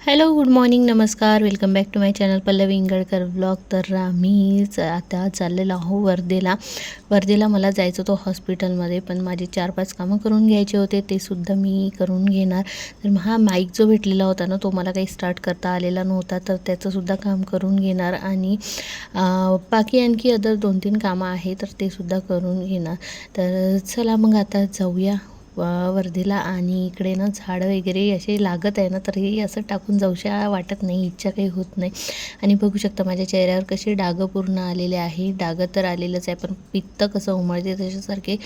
Hello good morning नमस्कार. Welcome back to my channel Pallavi Ingalkar blog. तर आम्ही आता चाललेलो आहो वर्धेला. वर्धेला मला जायचं होतं हॉस्पिटलमध्ये पण माझे चार पाच कामं करून घ्यायचे होते ते सुद्धा मी करून घेणार. तर हा माईक जो भेटलेला होता ना तो मला काही स्टार्ट करता आलेला नव्हता तर त्याचंसुद्धा काम करून घेणार आणि बाकी आणखी अदर दोन तीन कामं आहे तर ते सुद्धा करून घेणार. तर चला मग आता जाऊया. वर्धेला आणि इकडे ना झाडं वगैरे असे लागत आहे ना तर हे असं टाकून जाऊशा वाटत नाही इच्छा काही होत नाही. आणि बघू शकता माझ्या चेहऱ्यावर कसे डागं पूर्ण आलेले आहे. डागं तर आलेलंच आहे पण पित्त कसं उमळते त्याच्यासारखे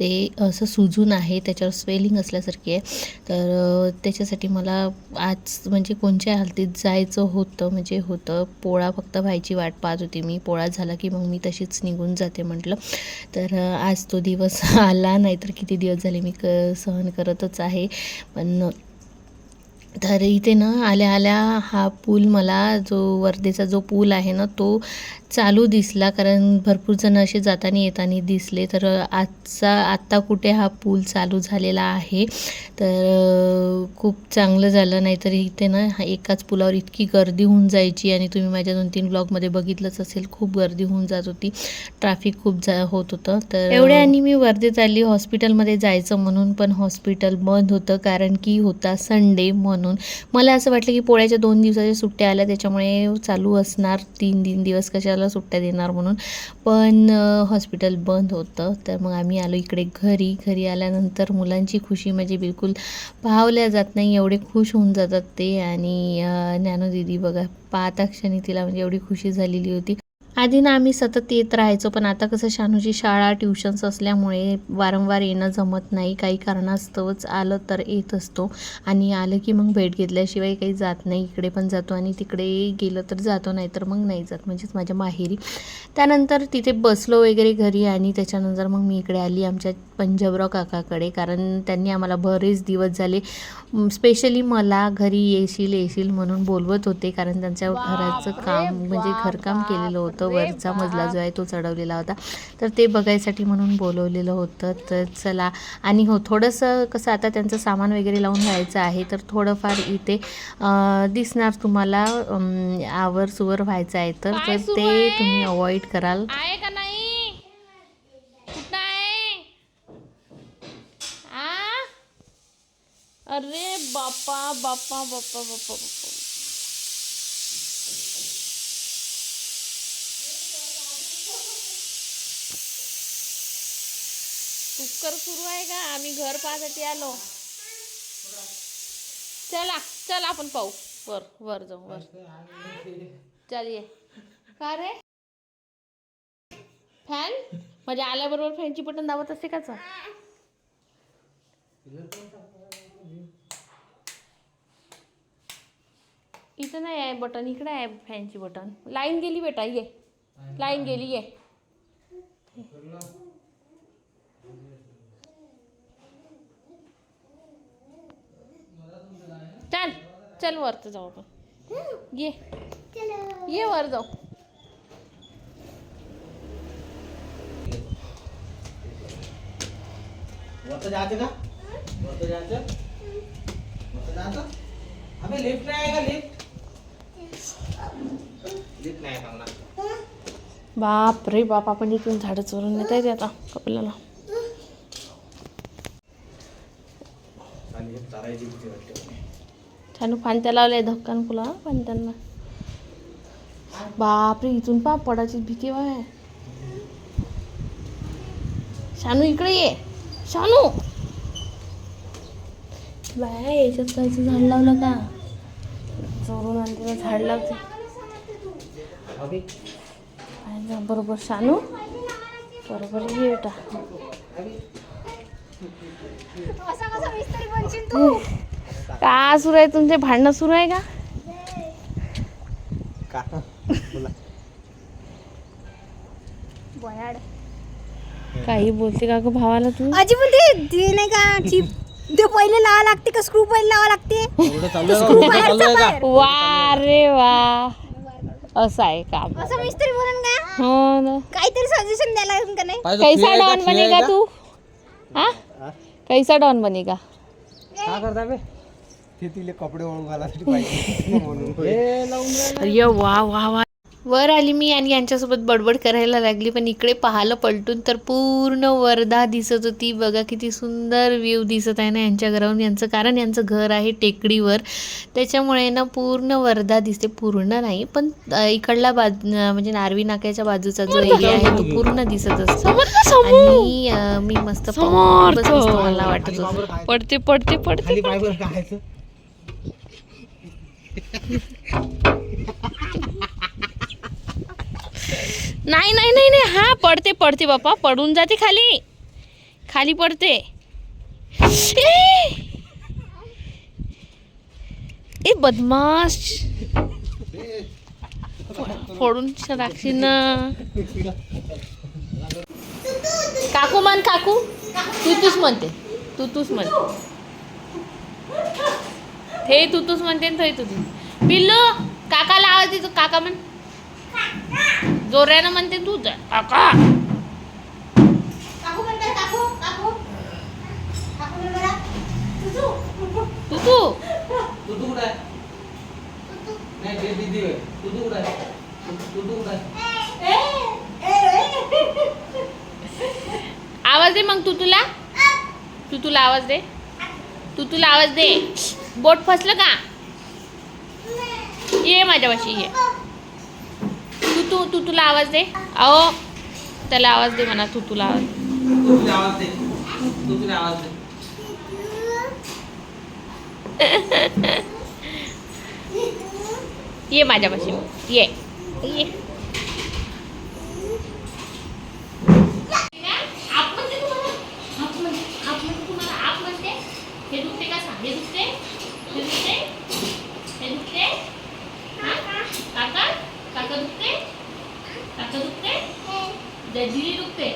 ते असं सुजून आहे त्याच्यावर स्वेलिंग असल्यासारखी आहे. तर त्याच्यासाठी मला आज म्हणजे कोणत्या हालतीत जायचं होतं म्हणजे होतं पोळा फक्त व्हायची वाट पाहत होती मी. पोळा झाला की मग मी तशीच निघून जाते म्हटलं. तर आज तो दिवस आला नाही तर किती दिवस झाले मी क सहन करतच आहे. पण तर इथे ना आल्या आल्या हा पूल मला जो वर्धेचा जो पूल आहे ना तो चालू दिसला कारण भरपूर जण असे जाताना येताना दिसले. तर आजचा आत्ता कुठे हा पूल चालू झालेला आहे तर खूप चांगलं झालं. नाहीतर इथे ना हा एकाच पुलावर इतकी गर्दी होऊन जायची आणि तुम्ही माझ्या दोन तीन ब्लॉगमध्ये बघितलंच असेल खूप गर्दी होऊन जात होती. ट्रॅफिक खूप जा होत होतं. तर एवढ्यानी मी वर्धेत आली हॉस्पिटलमध्ये जायचं म्हणून पण हॉस्पिटल बंद होतं कारण की होता संडे म्हणून. मला असं वाटलं की पोळ्याच्या दोन दिवसाच्या सुट्ट्या आल्या त्याच्यामुळे चालू असणार. तीन तीन दिवस कशाला सुट्ट्या देणार म्हणून. पण हॉस्पिटल बंद होतं. तर मग आम्ही आलो इकडे घरी. घरी आल्यानंतर मुलांची खुशी म्हणजे बिलकुल पाहवल्या जात नाही. एवढे खुश होऊन जातात ते. आणि अ, दीदी बघा पाहता क्षणी तिला म्हणजे एवढी खुशी झालेली होती. आधी ना आम्ही सतत येत राहायचो पण आता कसं शानूची शाळा ट्युशन्स असल्यामुळे वारंवार येणं जमत नाही. काही कारणास्तवच आलं तर येत असतो. आणि आलं की मग भेट घेतल्याशिवाय काही जात नाही. इकडे पण जातो आणि तिकडे गेलं तर जातो नाही तर मग नाही जात. म्हणजेच माझ्या माहेरी. त्यानंतर तिथे बसलो वगैरे घरी आणि त्याच्यानंतर मग मी इकडे आली आमच्या पंजाबराव काकाकडे. कारण त्यांनी आम्हाला बरेच दिवस झाले स्पेशली मला घरी येशील येशील म्हणून बोलवत होते. कारण त्यांच्या घराचं काम म्हणजे घरकाम केलेलं होतं. वरचा मजला जो आहे तो चढवलेला होता. तर ते बघायसाठी म्हणून बोलवलेलं होतं. तर चला. आणि हो थोडंसं कसं आता त्यांचं सामान वगैरे लावून व्हायचं आहे तर थोडंफार इथे दिसणार तुम्हाला आवर सुवर व्हायचं आहे तर. ते तुम्ही अवॉइड कराल. अरे बापा बापा बापा बापा बापा. चक्कर सुरू आहे का? आम्ही घर पाहण्यासाठी आलो. चला चल आपण पाहू. वर वर जाऊ वर. चल ये. का रे? फॅन? म्हणजे आल्याबरोबर फॅनची बटन दाबत असते काच इथं नाही आहे बटन इकडे आहे फॅनची बटन. लाईन गेली बेटा ये. लाईन गेली ये. चल चल वर तर जाऊ आपण. ये. ये वर जाऊ. वरतं जायचं का? वरतं जायचं? वरतं जायचं? अबे लिफ्ट नाही आहे का लिफ्ट लिफ्ट नाही आहे चांगला बाप रे बाप आपण इथून झाडं चोरून नेता येते आता कपिलाला आणि एक चारायची भीती वाटते छान पाणत्या लावल्या धक्कान फुला पाणत्यांना बाप रे इथून पा पडायची भीती आहे शानू इकडे ये. शानू. बाया याच्यात कायचं झाड लावलं का चोरून आणते झाड लावते. बरोबर शानू. बरोबर ये बेटा. का सुरू आहे? तुमचे भांडणं सुरू आहे का? का? बोला. बयाड काही बोलते का ग भावाला तू? अजी पण ते नाही का चिप ते पहिले लावा लागते का? स्क्रू पहिले लावा लागते. का? का? वा रे वा. असं आहे काम असं मिस्त्री बनून का? हो ना. काहीतरी सजेशन द्यायला लागेल का नाही? कैसा डॉन बनेगा. तू? हा? हा? कैसा डॉन बनेगा? काय करता बे? ते तिले कपडे वाळू घालायसाठी पाहिजे. म्हणून वा वा वा. वर आली मी आणि यांच्यासोबत बडबड करायला लागली पण इकडे पाहिलं पलटून तर पूर्ण वर्धा दिसत होती. बघा किती सुंदर व्ह्यू दिसत आहे ना यांच्या घरावरून. यांचं कारण यांचं घर आहे टेकडीवर. त्याच्यामुळे ना पूर्ण वर्धा दिसते. पूर्ण नाही पण इकडला बाज म्हणजे नारवी नाक्याच्या बाजूचा जो एरिया आहे तो पूर्ण दिसत असतो. आणि मी मस्त मला वाटत होतं पडते पडते पडते नाही नाही नाही नाही. हा पडते पडते बाप्पा. पडून जाते खाली. खाली पडते. ए! ए बदमाश. फोडून राखशी ना. काकू मान काकू. तू तूच म्हणते. तू तूच म्हणते हे तू तूच म्हणते थंय तू तू. पिल्लू काकाला आवाज देतो काका म्हण. जोऱ्यानं म्हणते तू जा. काका. काकू म्हणतात काकू काकू. काकू म्हण बरं. तुझू. तू तू. आवाज दे मग तू तुला. तू तुला आवाज दे. तू तुला आवाज दे. बोट फसलं का? ये माझ्यापाशी ये. तू तू तू तुला आवाज दे. अहो त्याला आवाज दे म्हणा तू तुला आवाज दे. तू तुला आवाज ये माझ्यापाशी ये. ये. आप म्हणते तुम्हाला आप म्हणते आप म्हणते तुम्हाला आप म्हणते हे दुखते का सांग दुखते? दुखते हे दुखते हा? काका? काका दुखते काका दुखते दीदी दुखते.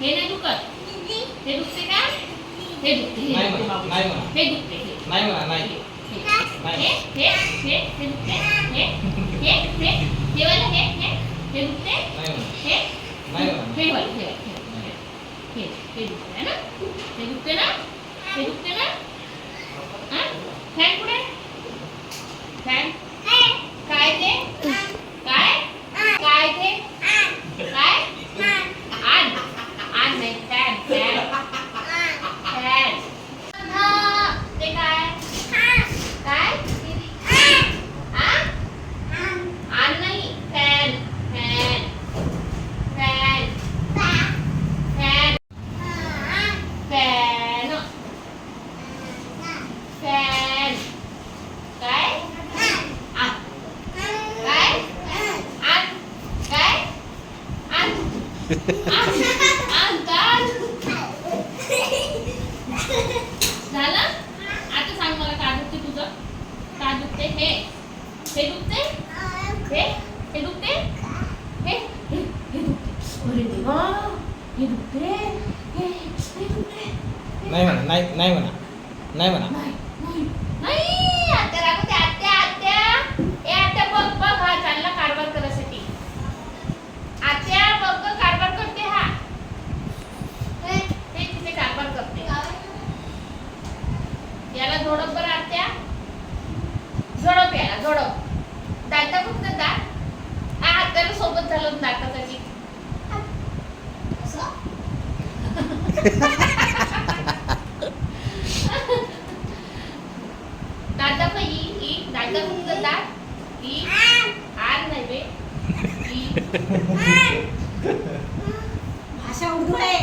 हे नाही दुखत. हे दुखते का? हे दुखते. हे नाही दुखते म्हणा बाबू. नाही म्हणा. हे दुखते नाही म्हणा नाही. हे हे. हे? हे दुखते. हे हे हे. हे वाला हे हे. हे दुखते? नाही म्हणा. हे? नाही म्हणा. हे वाला हे वाला, हे हे हे दुखते है ना? हे दुखते ना? हे दुखते ना? हा फॅन कुठे फॅन काय ते काय काय ते काय आण आण नाही फॅन फॅन फॅन ते काय काय आ आण नाही fan fan fan fan fan fan काय आण काय आण काय आण आण आण काय झालं आता सांग मला काय दुखते तुझं काय दुखते हे हे दुखते हे हे दुखते हे हे हे दुखते अरे देवा हे दुखते हे हे दुखते नाही म्हणा नाही नाही म्हणा नाही म्हणा. नाही नाही नाही आत्या रागवते आत्या आत्या. ए आत्या बघ बघ हा चालला कारभार करायसाठी आत्या बघ बघ कारभार करते हा. हे हे तिथे कारभार करते. याला झोडप बरं आत्या. झोडप याला झोडप. दात फक्त दात हा सोबत झालं दातासाठी. दादा पण ई ई दादा फक्त दात ई आर नाही बे. ई भाषा उर्दू आहे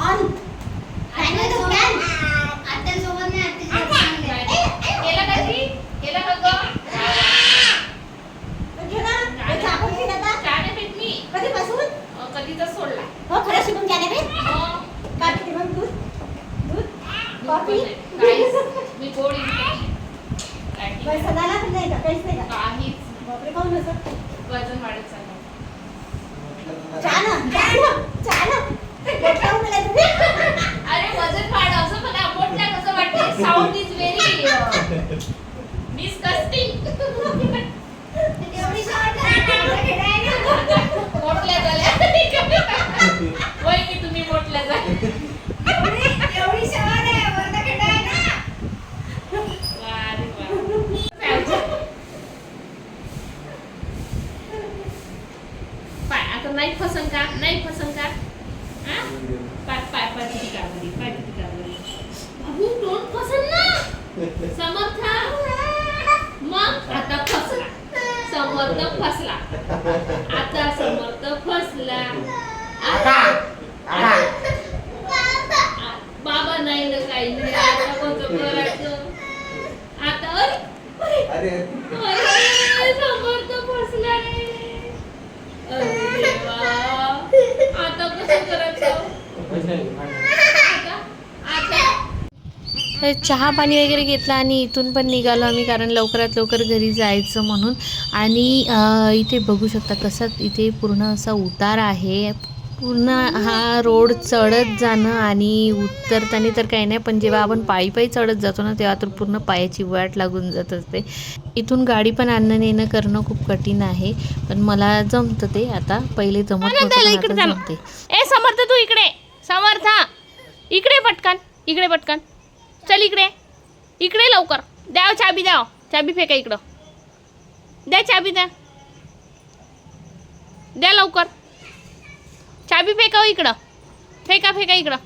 ऑन काय नाही तो काय आत्यासोबत नाही आत्यासोबत केलं का ती केलं का ग घे ना हे आपण घे आता चहा नाही पित मी कधीपासून अं, कधीचा सोडला हो खरं शिकून घ्या बे मग काय पिते मग दूध दूध दूध कॉफी पण नाही. काहीच मी गोड इंग्लिश काय ठीक. बरं, सदाला पण नाही का काहीच नाही का काहीच बापरे काहून असं वजन वाढत चाललं चहा ना चहा ना चहा ना मोठा होऊन गेलाय तुम्ही. अरे वजन वाढ असं मला मोठल्या कसं वाटते साऊंड इज व्हेरी डिस्कस्टिंग एवढी शाळा करा, खेळायला. मोठल्या झाल्या वय की तुम्ही मोठल्या झाल्या एवढी एवढी शाळा नाही वर्धा खेळायला. नाही पसंत का नाही पसंत का हा? पाय पाय पाय किती कागदी पाय किती कागदी बाबू तोंड पसंत मग आता फसला. समर्थ फसला. आता समर्थ फसला. बाबा नाही ना काही नाही. आता कसं करायचं आता अरे अरे अरे, समर्थ फसला रे. अरे देवा. आता कसं करायचं तर चहा पाणी वगैरे घेतला आणि इथून पण निघालो आम्ही कारण लवकरात लवकर घरी जायचं म्हणून. आणि इथे बघू शकता कसा इथे पूर्ण असा उतार आहे. पूर्ण हा रोड चढत जाणं आणि उतरताना तर काही नाही पण जेव्हा आपण पायी पायी चढत जातो ना तेव्हा तर पूर्ण पायाची वाट लागून जात असते. इथून गाडी पण आणणं नेणं करणं खूप कठीण आहे पण मला जमतं ते. आता पहिले जमत जमते ए समर्थ तू इकडे. समर्थ. इकडे पटकन. इकडे पटकन. चल इकडे. इकडे लवकर. द्याव चाबी द्याव. चाबी फेका इकडं. द्या चाबी द्या द्या लवकर. चाबी फेकाव इकडं. फेका फेका इकडं.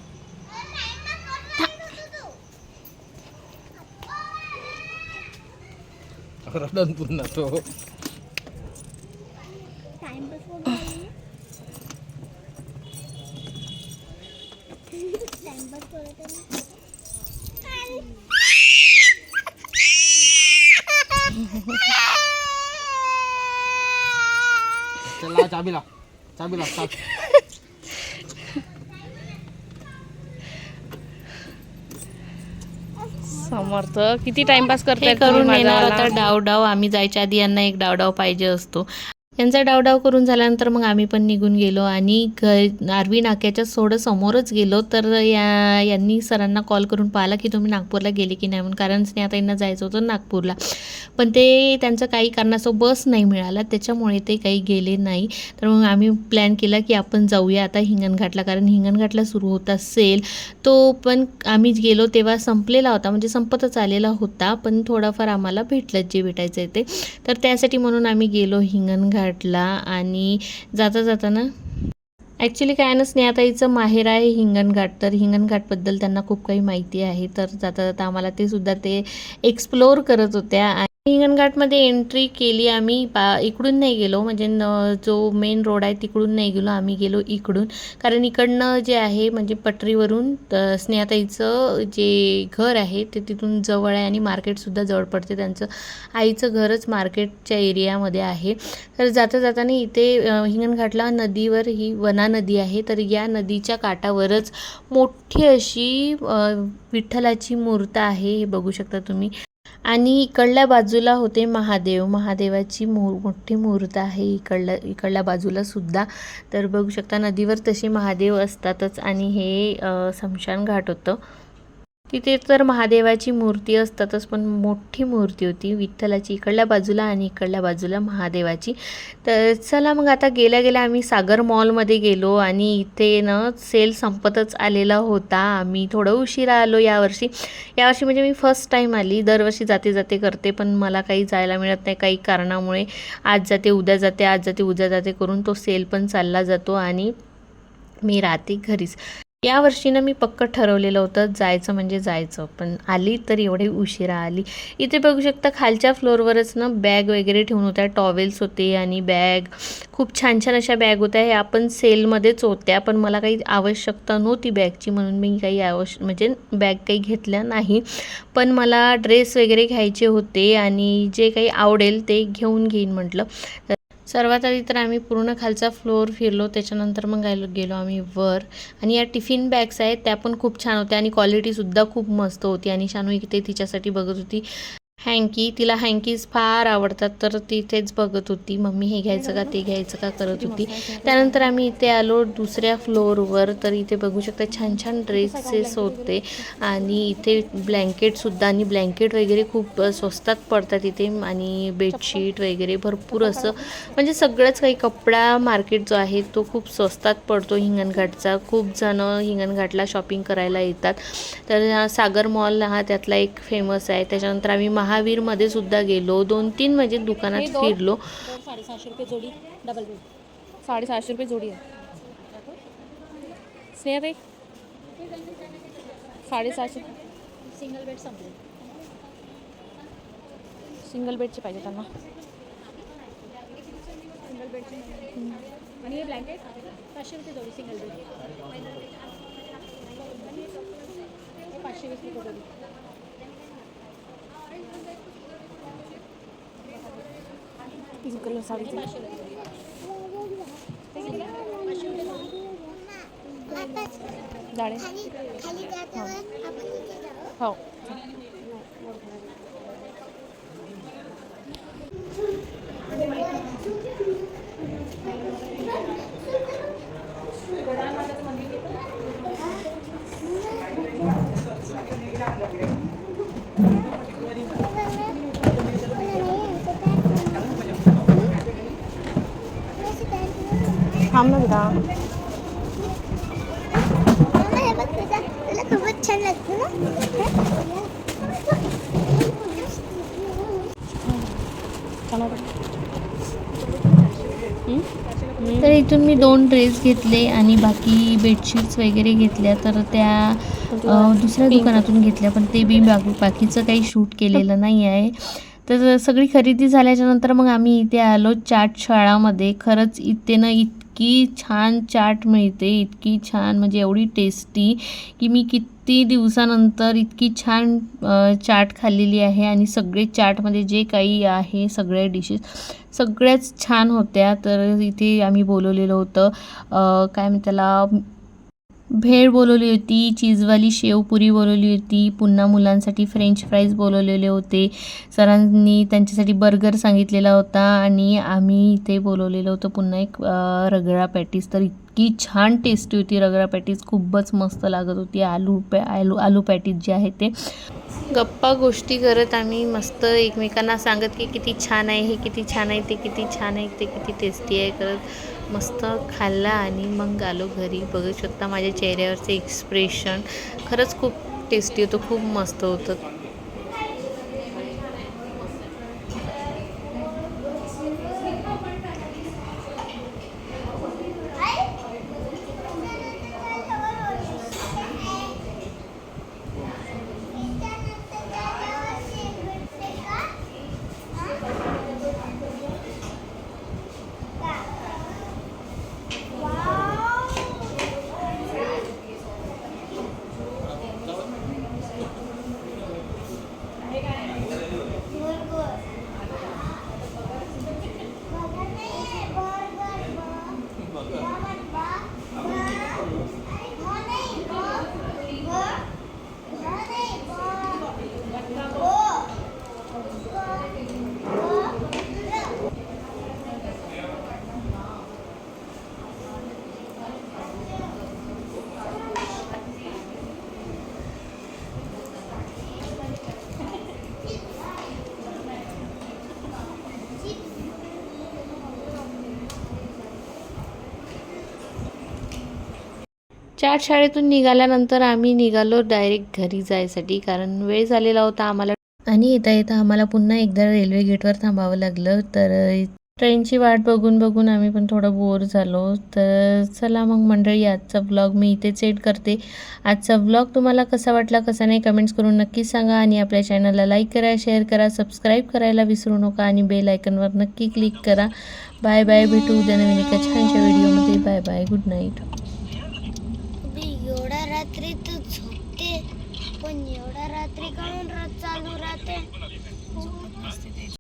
रडन पुन्हा तो चला चाबी लाव लाव चाबी समर्थ किती टाइमपास हे करताय करून येणार होता डाव डाव आम्ही जायच्या आधी यांना एक डाव डाव पाहिजे असतो. यांचा डावडाव करून झाल्यानंतर मग आम्ही पण निघून गेलो आणि घर आरवी नाक्याच्या थोडं समोरच गेलो. तर या यांनी सरांना कॉल करून पाहिला की तुम्ही नागपूरला गेले की नाही म्हणून. कारण स्नेहाताईंना जायचं होतं नागपूरला. पण ते त्यांचं काही कारणास्तव बस नाही मिळाला. त्याच्यामुळे ते काही गेले नाही. तर मग आम्ही प्लॅन केला की आपण जाऊया आता हिंगणघाटला. कारण हिंगणघाटला सुरू होता सेल तो पण आम्ही गेलो तेव्हा संपलेला होता. म्हणजे संपतच आलेला होता. पण थोडाफार आम्हाला भेटलं जे भेटायचं आहे ते. तर त्यासाठी म्हणून आम्ही गेलो हिंगणघाट. हिंगणघाटला आणि जाता जाताना ॲक्च्युली काय ना स्नेहाताईचं माहेर आहे हिंगणघाट. तर हिंगणघाटबद्दल त्यांना खूप काही माहिती आहे. तर जाता जाता आम्हाला ते सुद्धा ते एक्सप्लोअर करत होत्या. हिंगणघाटमध्ये एंट्री केली आम्ही. पा इकडून नाही गेलो. म्हणजे न जो मेन रोड आहे तिकडून नाही गेलो. आम्ही गेलो इकडून. कारण इकडनं जे आहे म्हणजे पटरीवरून त- स्नेहाताईचं जे घर आहे ते तिथून जवळ आहे आणि मार्केटसुद्धा जवळ पडते. त्यांचं आईचं घरच मार्केटच्या एरियामध्ये आहे. तर जाता जाताना इथे हिंगणघाटला नदीवर ही वना नदी आहे. तर या नदीच्या काठावरच मोठी अशी विठ्ठलाची मूर्त आहे. हे बघू शकता तुम्ही. आणि इकडल्या बाजूला होते महादेव. महादेवाची मूर मोठी मूर्त आहे इकडल्या इकडल्या बाजूला सुद्धा. तर बघू शकता नदीवर तसे महादेव असतातच आणि हे स्मशान घाट होतं. तिथे तर महादेवाची मूर्ती असतातच पण मोठी मूर्ती होती. विठ्ठलाची इकडल्या बाजूला आणि इकडल्या बाजूला महादेवाची. तर चला मग आता गेल्या गेल्या आम्ही सागर मॉलमध्ये गेलो आणि इथे ना सेल संपतच आलेला होता. आम्ही थोडं उशिरा आलो यावर्षी यावर्षी म्हणजे मी फर्स्ट टाईम आली. दरवर्षी जाते जाते करते पण मला काही जायला मिळत नाही काही कारणामुळे. आज जाते उद्या जाते आज जाते उद्या जाते करून तो सेल पण चालला जातो आणि मी राहते घरीच. यावर्षीनं ना मी पक्क ठरवलेलं होतं जायचं म्हणजे जायचं. पण आली तर एवढे उशिरा आली. इथे बघू शकता खालच्या फ्लोअरवरच ना बॅग वगैरे ठेवून होत्या. टॉवेल्स होते आणि बॅग. खूप छान छान अशा बॅग होत्या. हे आपण सेलमध्येच होत्या पण मला काही आवश्यकता नव्हती बॅगची म्हणून मी काही आवश्य म्हणजे बॅग काही घेतल्या नाही. पण मला ड्रेस वगैरे घ्यायचे होते आणि जे काही आवडेल ते घेऊन घेईन म्हटलं. सर्वात आधी तर आम्ही पूर्ण खालचा फ्लोअर फिरलो त्याच्यानंतर मग गायलो गेलो आम्ही वर. आणि या टिफिन बॅग्स आहेत त्या पण खूप छान होत्या आणि क्वालिटीसुद्धा खूप मस्त होती आणि शानू इथे तिच्यासाठी बघत होती. हँकी तिला हँकीज फार आवडतात तर ती बघत होती. मम्मी हे घ्यायचं का ते घ्यायचं का करत होती. त्यानंतर आम्ही इथे आलो दुसऱ्या फ्लोअरवर तर इथे बघू शकता छान छान ड्रेसेस होते. आणि इथे ब्लँकेटसुद्धा आणि ब्लँकेट वगैरे खूप स्वस्तात पडतात इथे. आणि बेडशीट वगैरे भरपूर असं. म्हणजे सगळंच काही कपडा मार्केट जो आहे तो खूप स्वस्तात पडतो हिंगणघाटचा. खूप जणं हिंगणघाटला शॉपिंग करायला येतात. तर सागर मॉल हा त्यातला एक फेमस आहे. त्याच्यानंतर आम्ही महावीरमध्ये सुद्धा गेलो. दोन तीन म्हणजे दुकानात फिरलो. साडेसहाशे रुपये जोडी डबल बेड साडेसहाशे रुपये जोडी आहे. स्नेहा ताई? साडेसहाशे. सिंगल बेड संपले. सिंगल बेडचे पाहिजे त्यांना. सिंगल बेडचे आणि हे ब्लँकेट पाचशे रुपये जोडी सिंगल बेड पाचशे वीस रुपये जोडी. पिंक कलर साडी पाचशे रुपये जोडी थांब ना बेटा तुला खूपच छान लागतं तर इथून मी दोन ड्रेस घेतले आणि बाकी बेडशीट्स वगैरे घेतल्या तर त्या दुसऱ्या दुकानातून घेतल्या पण ते बी बाकी बाकीचं काही शूट केलेलं नाही आहे तर सगळी खरेदी झाल्याच्यानंतर मग आम्ही इथे आलो चाट शाळामध्ये. खरंच इथे ना इतकी छान चाट मिळते इतकी छान म्हणजे एवढी टेस्टी की मी किती दिवसानंतर इतकी छान चाट खाल्लेली आहे आणि सगळे चाटमध्ये जे काही आहे सगळ्या डिशेस सगळ्याच छान होत्या. तर इथे आम्ही बोलवलेलं होतं काय म्हणतात त्याला भेळ बोलवली होती चीजवाली शेवपुरी बोलवली होती पुन्हा मुलांसाठी फ्रेंच फ्राईज बोलवलेले होते. सरांनी त्यांच्यासाठी बर्गर सांगितलेला होता आणि आम्ही इथे बोलवलेलं होतं. पुन्हा एक रगडा पॅटीस. तर इतकी छान टेस्टी होती रगडा पॅटीस. खूपच मस्त लागत होती. आलू पॅ आलू आलू पॅटीस जे आहे ते. गप्पा गोष्टी करत आम्ही मस्त एकमेकांना सांगत की किती छान आहे हे किती छान आहे ते किती छान आहे ते किती टेस्टी आहे करत. मस्त खाल्ला आणि मग आलो घरी. बघू शकता माझ्या चेहऱ्यावरचे एक्सप्रेशन खरंच खूप टेस्टी होतं खूप मस्त होतं. चाट शाळेतून निघाल्यानंतर आम्ही निघालो डायरेक्ट घरी जायसाठी. कारण वेळ झालेला होता आम्हाला. आणि येता येता आम्हाला पुन्हा एकदा रेल्वे गेटवर थांबावं लागलं. तर ट्रेनची वाट बघून बघून आम्ही पण थोडं बोर झालो. तर चला मग मंडळी आजचा ब्लॉग मी इथेच सेट करते. आजचा ब्लॉग तुम्हाला कसा वाटला कसा नाही कमेंट्स करून नक्कीच सांगा. आणि आपल्या चॅनलला लाईक करा शेअर करा सबस्क्राईब करायला विसरू नका. आणि बेल आयकनवर नक्की क्लिक करा. बाय बाय भेटू उद्या नवीन एका छानशा व्हिडिओमध्ये बाय बाय गुड नाईट एवढ्या